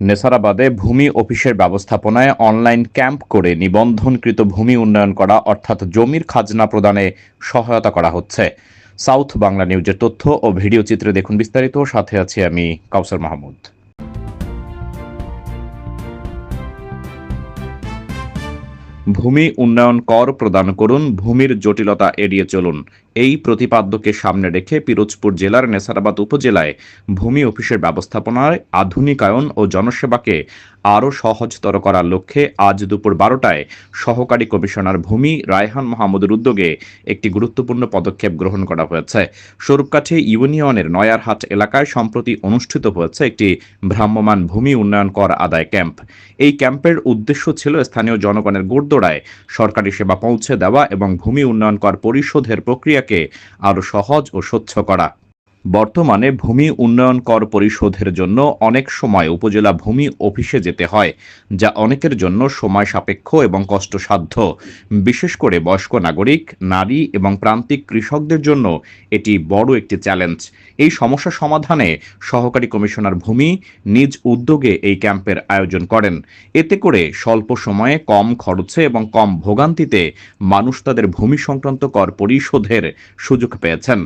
নেসারাবাদে ভূমি অফিসের ব্যবস্থাপনায় অনলাইন ক্যাম্প করে নিবন্ধনকৃত ভূমি উন্নয়ন করা, অর্থাৎ জমির খাজনা প্রদানে সহায়তা করা হচ্ছে। সাউথ বাংলা নিউজের তথ্য ও ভিডিও চিত্রে দেখুন বিস্তারিত। সাথে আছি আমি কাউসার মাহমুদ। ভূমি উন্নয়ন কর প্রদান করুন, ভূমির জটিলতা এড়িয়ে চলুন। এই প্রতিপাদ্যকে সামনে রেখে পিরোজপুর জেলার নেসারাবাদ উপজেলায় ভূমি অফিসের ব্যবস্থাপনায় আধুনিকায়ন ও জনসেবাকে আরও সহজতর করার লক্ষ্যে আজ দুপুর বারোটায় সহকারী কমিশনার ভূমি রায়হান মাহমুদের উদ্যোগে একটি গুরুত্বপূর্ণ পদক্ষেপ গ্রহণ করা হয়েছে। স্বরূপকাঠি ইউনিয়নের নয়ারহাট এলাকায় সম্প্রতি অনুষ্ঠিত হয়েছে একটি ভ্রাম্যমান ভূমি উন্নয়ন কর আদায় ক্যাম্প। এই ক্যাম্পের উদ্দেশ্য ছিল স্থানীয় জনগণের গোড়দোড়ায় সরকারি সেবা পৌঁছে দেওয়া এবং ভূমি উন্নয়ন কর পরিশোধের প্রক্রিয়াকে আরও সহজ ও স্বচ্ছ করা। বর্তমানে ভূমি উন্নয়ন কর পরিশোধের জন্য অনেক সময় উপজেলা ভূমি অফিসে যেতে হয়, যা অনেকের জন্য সময় সাপেক্ষ এবং কষ্টসাধ্য। বিশেষ করে বয়স্ক নাগরিক, নারী এবং প্রান্তিক কৃষকদের জন্য এটি বড় একটি চ্যালেঞ্জ। এই সমস্যা সমাধানে সহকারী কমিশনার ভূমি নিজ উদ্যোগে এই ক্যাম্পের আয়োজন করেন। এতে করে স্বল্প সময়ে কম খরচে এবং কম ভোগান্তিতে মানুষ তাদের ভূমি সংক্রান্ত কর পরিশোধের সুযোগ পেয়েছেন।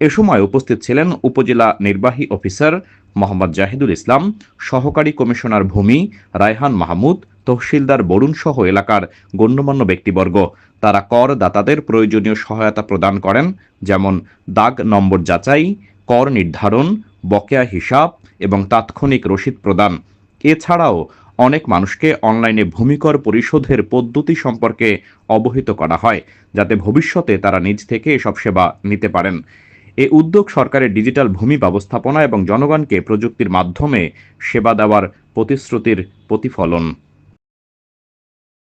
এ সময় উপস্থিত ছিলেন উপজেলা নির্বাহী অফিসার মোহাম্মদ জাহিদুল ইসলাম, সহকারী কমিশনার ভূমি রায়হান মাহমুদ, তহসিলদার বরুণ সহ এলাকার গণ্যমান্য ব্যক্তিবর্গ। তারা কর দাতাদের প্রয়োজনীয় সহায়তা প্রদান করেন, যেমন দাগ নম্বর যাচাই, কর নির্ধারণ, বকেয়া হিসাব এবং তাৎক্ষণিক রসিদ প্রদান। এছাড়াও অনেক মানুষকে অনলাইনে ভূমিকর পরিশোধের পদ্ধতি সম্পর্কে অবহিত করা হয়, যাতে ভবিষ্যতে তারা নিজ থেকে এসব সেবা নিতে পারেন। এ উদ্যোগ সরকারের ডিজিটাল ভূমি ব্যবস্থাপনা এবং জনগণকে প্রযুক্তির মাধ্যমে সেবা দেওয়ার প্রতিশ্রুতির প্রতিফলন।